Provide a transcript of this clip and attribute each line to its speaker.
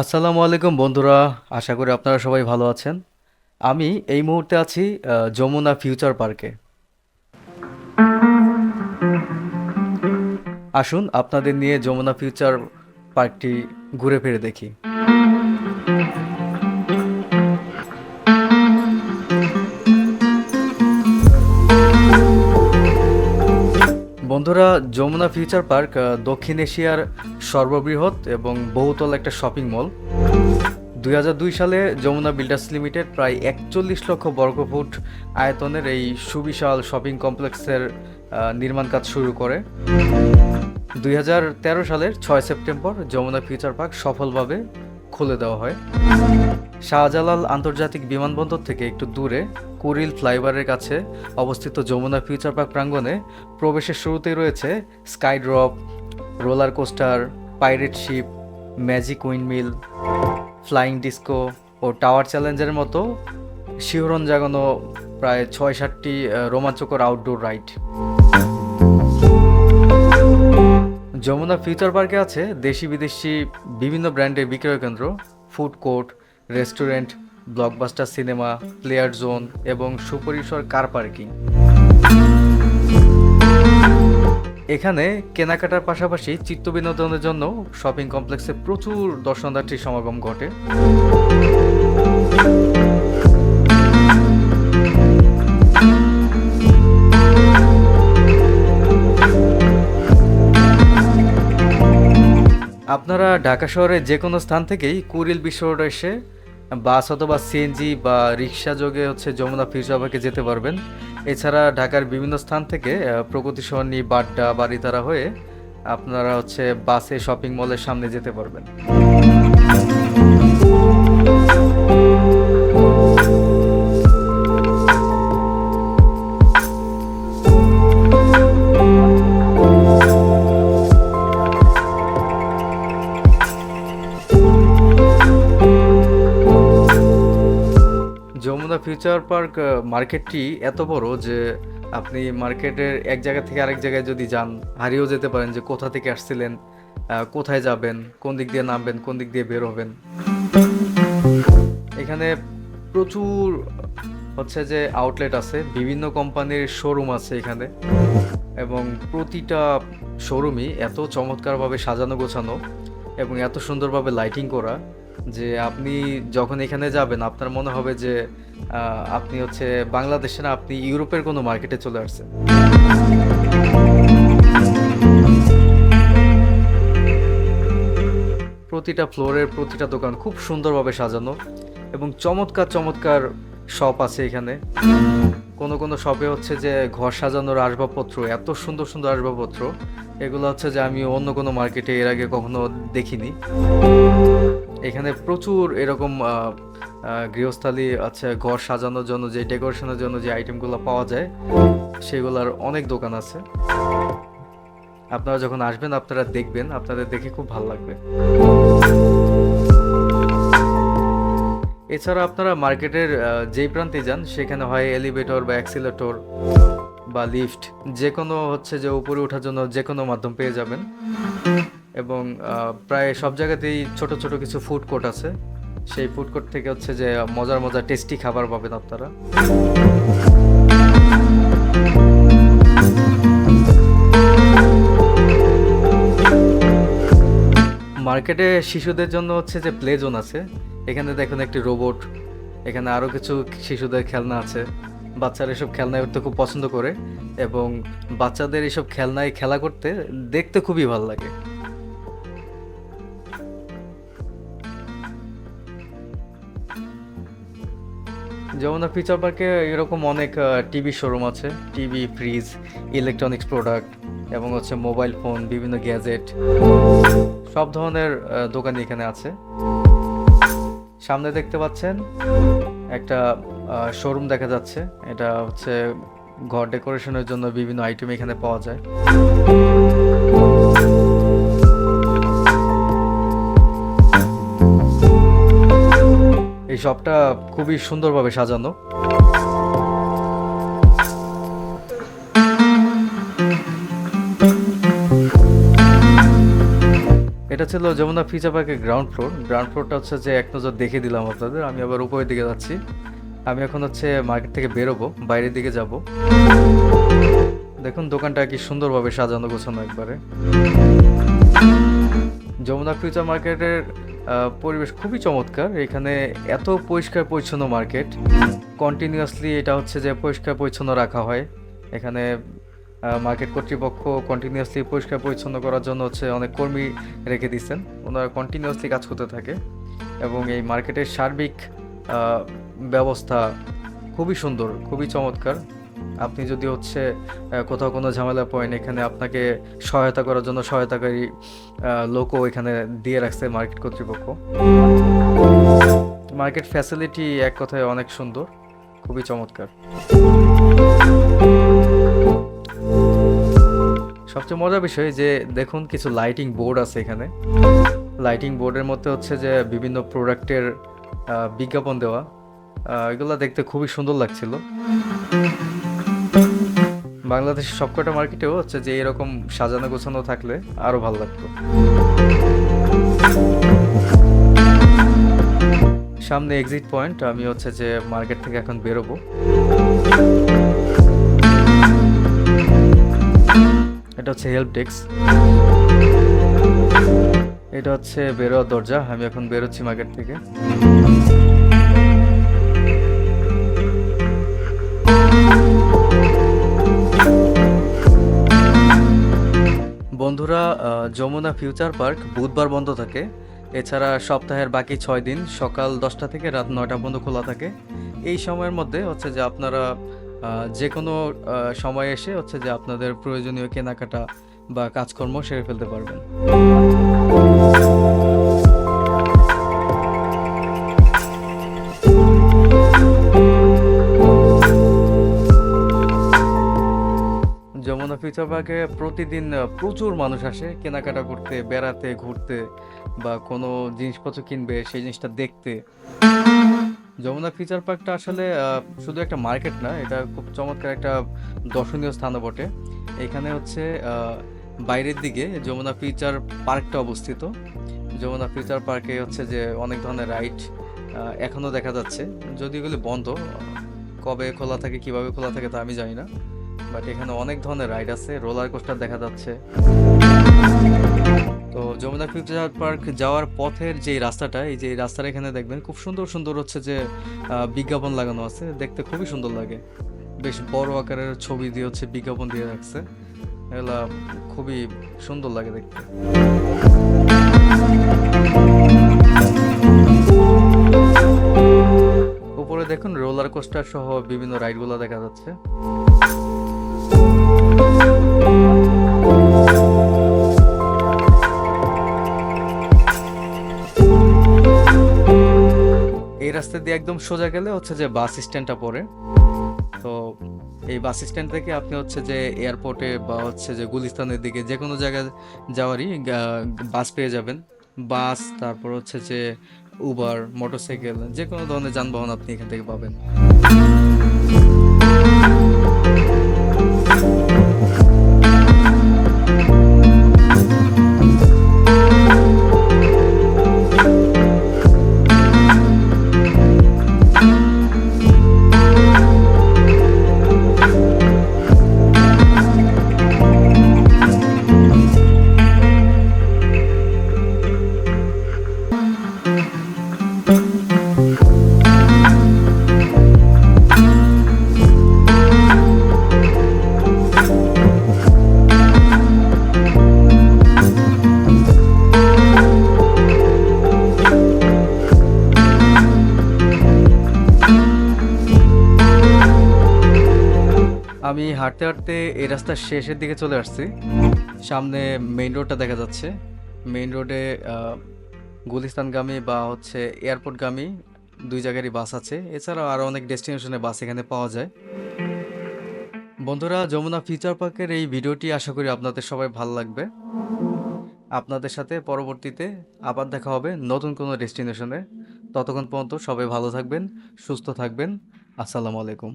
Speaker 1: আসসালামু আলাইকুম বন্ধুরা, আশা করি আপনারা সবাই ভালো আছেন। আমি এই মুহূর্তে আছি যমুনা ফিউচার পার্কে। আসুন আপনাদের নিয়ে যমুনা ফিউচার পার্কটি ঘুরে ফিরে দেখি। বন্ধুরা, যমুনা ফিউচার পার্ক দক্ষিণ এশিয়ার সর্ববৃহৎ এবং বহুতল একটা শপিং মল। দুই হাজার দুই সালে যমুনা বিল্ডার্স লিমিটেড প্রায় একচল্লিশ লক্ষ বর্গফুট আয়তনের এই সুবিশাল শপিং কমপ্লেক্সের নির্মাণ কাজ শুরু করে। দুই হাজার তেরো সালের ছয় সেপ্টেম্বর যমুনা ফিউচার পার্ক সফলভাবে খুলে দেওয়া হয়। শাহজালাল আন্তর্জাতিক বিমানবন্দর থেকে একটু দূরে কুরিল ফ্লাইওভারের কাছে অবস্থিত যমুনা ফিউচার পার্ক প্রাঙ্গণে প্রবেশের শুরুতেই রয়েছে sky drop roller coaster, pirate ship, magic windmill, flying disco ও টাওয়ার চ্যালেঞ্জের মতো শিহরণ জাগানো প্রায় ছয় সাতটি রোমাঞ্চকর আউটডোর রাইড যমুনা ফিউচার পার্কে আছে দেশি বিদেশি বিভিন্ন ব্র্যান্ডের বিক্রয় কেন্দ্র food court, restaurant blockbuster cinema player zone এবং সুপরিসর কার পার্কিং এখানে কেনাকাটার পাশাপাশি চিত্ত বিনোদনের জন্য শপিং কমপ্লেক্সে প্রচুর দর্শনার্থীর সমাগম ঘটে। আপনারা ঢাকা শহরের যে কোনো স্থান থেকেই কুরিল বিশ্ব এসে বাস অথবা সিএনজি বা রিক্সা যোগে হচ্ছে যমুনা ফিউচার যেতে পারবেন। এছাড়া ঢাকার বিভিন্ন স্থান থেকে প্রগতি সরণি বাড্ডা বাড়িতারা হয়ে আপনারা হচ্ছে বাসে শপিং মলের সামনে যেতে পারবেন। ফিউচার পার্ক মার্কেটটি এত বড় যে আপনি মার্কেটের এক জায়গা থেকে আরেক জায়গায় যদি যান, হারিয়েও যেতে পারেন যে কোথা থেকে আসছিলেন কোথায় যাবেন, কোন দিক দিয়ে নামবেন, কোন দিক দিয়ে বের হবেন। এখানে প্রচুর হচ্ছে যে আউটলেট আছে, বিভিন্ন কোম্পানির শোরুম আছে এখানে। এবং প্রতিটা শোরুমই এত চমৎকারভাবে সাজানো গোছানো এবং এত সুন্দরভাবে লাইটিং করা। যে আপনি যখন এখানে যাবেন, আপনার মনে হবে যে আপনি হচ্ছে বাংলাদেশে না, আপনি ইউরোপের কোনো মার্কেটে চলে আসছেন। প্রতিটা ফ্লোরের প্রতিটা দোকান খুব সুন্দরভাবে সাজানো এবং চমৎকার চমৎকার শপ আছে এখানে। কোনো কোনো শপে হচ্ছে যে ঘর সাজানোর আসবাবপত্র, এত সুন্দর সুন্দর আসবাবপত্র, এগুলো হচ্ছে যে আমি অন্য কোনো মার্কেটে এর আগে কখনো দেখিনি। এখানে প্রচুর এরকম গৃহস্থালী আছে, ঘর সাজানোর জন্য যে ডেকোরেশনের জন্য যে আইটেমগুলো পাওয়া যায়, সেগুলোর অনেক দোকান আছে। আপনারা যখন আসবেন, আপনারা দেখবেন, আপনাদের দেখে খুব ভালো লাগবে। এছাড়া আপনারা মার্কেটের যেই প্রান্তে যান, সেখানে হয় এলিভেটর বা অ্যাক্সিলেটর বা লিফট যে কোনো হচ্ছে যে উপরে ওঠার জন্য যে কোনো মাধ্যম পেয়ে যাবেন। এবং প্রায় সব জায়গাতেই ছোট ছোট কিছু ফুড কোর্ট আছে। সেই ফুড কোর্ট থেকে হচ্ছে যে মজার মজার টেস্টি খাবার পাবেন আপনারা। মার্কেটে শিশুদের জন্য হচ্ছে যে প্লে জোন আছে। এখানে দেখুন একটি রোবট এখানে আরও কিছু শিশুদের খেলনা আছে। বাচ্চারা এসব খেলনায় উঠতে খুব পছন্দ করে এবং বাচ্চাদের এসব খেলনায় খেলা করতে দেখতে খুবই ভালো লাগে। যমুনা ফিচার পার্কে এরকম অনেক টিভি শোরুম আছে। টিভি ফ্রিজ ইলেকট্রনিক্স প্রোডাক্ট এবং হচ্ছে মোবাইল ফোন বিভিন্ন গ্যাজেট সব ধরনের দোকানই এখানে আছে। সামনে দেখতে পাচ্ছেন একটা শোরুম দেখা যাচ্ছে। এটা হচ্ছে ঘর ডেকোরেশনের জন্য বিভিন্ন আইটেম এখানে পাওয়া যায়। এই শপটা খুবই সুন্দরভাবে সাজানো। এটা ছিল যমুনা ফিচার পার্কের গ্রাউন্ড ফ্লোর গ্রাউন্ড ফ্লোরটা হচ্ছে যে এক নজর দেখে দিলাম আপনাদের। আমি আবার উপরের দিকে যাচ্ছি। আমি এখন হচ্ছে মার্কেট থেকে বেরোবো, বাইরের দিকে যাব। দেখুন দোকানটা কি সুন্দরভাবে সাজানো গোছানো একবারে। যমুনা ফিউচার মার্কেটের পরিবেশ খুবই চমৎকার। এখানে এত পরিষ্কার পরিচ্ছন্ন মার্কেট। কন্টিনিউয়াসলি এটা হচ্ছে যে পরিষ্কার পরিচ্ছন্ন রাখা হয়। এখানে মার্কেট কর্তৃপক্ষ কন্টিনিউয়াসলি পরিষ্কার পরিচ্ছন্ন করার জন্য হচ্ছে অনেক কর্মী রেখে দিচ্ছেন। ওনারা কন্টিনিউয়াসলি কাজ করতে থাকে এবং এই মার্কেটের সার্বিক ব্যবস্থা খুবই সুন্দর, খুবই চমৎকার। আপনি যদি হচ্ছে কোথাও কোনো ঝামেলা পয়েন এখানে আপনাকে সহায়তা করার জন্য সহায়তাকারী লোকও এখানে দিয়ে রাখছে মার্কেট কর্তৃপক্ষ। মার্কেট ফ্যাসিলিটি এক কথায় অনেক সুন্দর, খুবই চমৎকার। সবচেয়ে মজার বিষয় যে, দেখুন কিছু লাইটিং বোর্ড আছে এখানে। লাইটিং বোর্ডের মধ্যে হচ্ছে যে, বিভিন্ন প্রোডাক্টের বিজ্ঞাপন দেওয়া। এগুলো দেখতে খুবই সুন্দর লাগছিল। বাংলাদেশের সবকটা মার্কেটেও হচ্ছে যে এরকম সাজানো গোছানো থাকলে আরও ভালো লাগতো। সামনে এক্সিট পয়েন্ট আমি হচ্ছে যে মার্কেট থেকে এখন বেরোবো। এটা হচ্ছে হেল্প ডেস্ক এটা হচ্ছে বেরোয়ার দরজা, আমি এখন বেরোচ্ছি মার্কেট থেকে। যমুনা ফিউচার পার্ক বুধবার বন্ধ থাকে। এছাড়া সপ্তাহের বাকি ছয় দিন সকাল দশটা থেকে রাত নয়টা পর্যন্ত খোলা থাকে। এই সময়ের মধ্যে হচ্ছে যে আপনারা যে কোনো সময় এসে হচ্ছে যে আপনাদের প্রয়োজনীয় কেনাকাটা বা কাজকর্ম সেরে ফেলতে পারবেন। যমুনা পার্কে প্রতিদিন প্রচুর মানুষ আসে কেনাকাটা করতে, বেড়াতে, ঘুরতে বা কোনো জিনিসপত্র কিনবে, সেই জিনিসটা দেখতে। যমুনা ফিচার পার্কটা আসলে শুধু একটা মার্কেট না, এটা খুব চমৎকার একটা দর্শনীয় স্থানও বটে। এখানে হচ্ছে বাইরের দিকে যমুনা ফিচার পার্কটা অবস্থিত। যমুনা ফিচার পার্কে হচ্ছে যে অনেক ধরনের রাইড এখনও দেখা যাচ্ছে। যদি এগুলি বন্ধ, কবে খোলা থাকে, কীভাবে খোলা থাকে তা আমি জানি না। বাট এখানে অনেক ধরনের রাইড আছে, রোলার কোস্টার দেখা যাচ্ছে। তো যমুনা ফিউচার পার্ক যাওয়ার পথের যে রাস্তাটা, এই যে এই রাস্তাটা এখানে দেখবেন, খুব সুন্দর সুন্দর হচ্ছে যে বিজ্ঞাপন লাগানো আছে, দেখতে খুবই সুন্দর লাগে। বেশ বড় আকারের ছবি দিয়ে হচ্ছে বিজ্ঞাপন দিয়ে রাখছে। এগুলা খুবই সুন্দর লাগে দেখতে। উপরে দেখুন, রোলার কোস্টার সহ বিভিন্ন রাইডগুলো দেখা যাচ্ছে। রাস্তা দিয়ে একদম সোজা গেলে হচ্ছে যে বাস স্ট্যান্ডটা পড়ে। তো এই বাস স্ট্যান্ড থেকে আপনি হচ্ছে যে এয়ারপোর্টে বা হচ্ছে যে গুলিস্তানের দিকে যে কোনো জায়গায় যাওয়ারই বাস পেয়ে যাবেন। বাস, তারপর হচ্ছে যে উবার মোটরসাইকেল যে কোনো ধরনের যানবাহন আপনি এখান থেকে পাবেন। আমি হাঁটতে হাঁটতে এই রাস্তার শেষের দিকে চলে আসছি। সামনে মেইন রোডটা দেখা যাচ্ছে। মেইন রোডে গুলিস্তানগামী বা হচ্ছে এয়ারপোর্টগামী দুই জায়গারই বাস আছে। এছাড়াও আরও অনেক ডেস্টিনেশনে বাস এখানে পাওয়া যায়। বন্ধুরা, যমুনা ফিচার পার্কের এই ভিডিওটি আশা করি আপনাদের সবাই ভালো লাগবে। আপনাদের সাথে পরবর্তীতে আবার দেখা হবে নতুন কোনো ডেস্টিনেশনে ততক্ষণ পর্যন্ত সবাই ভালো থাকবেন, সুস্থ থাকবেন। আসসালামু আলাইকুম।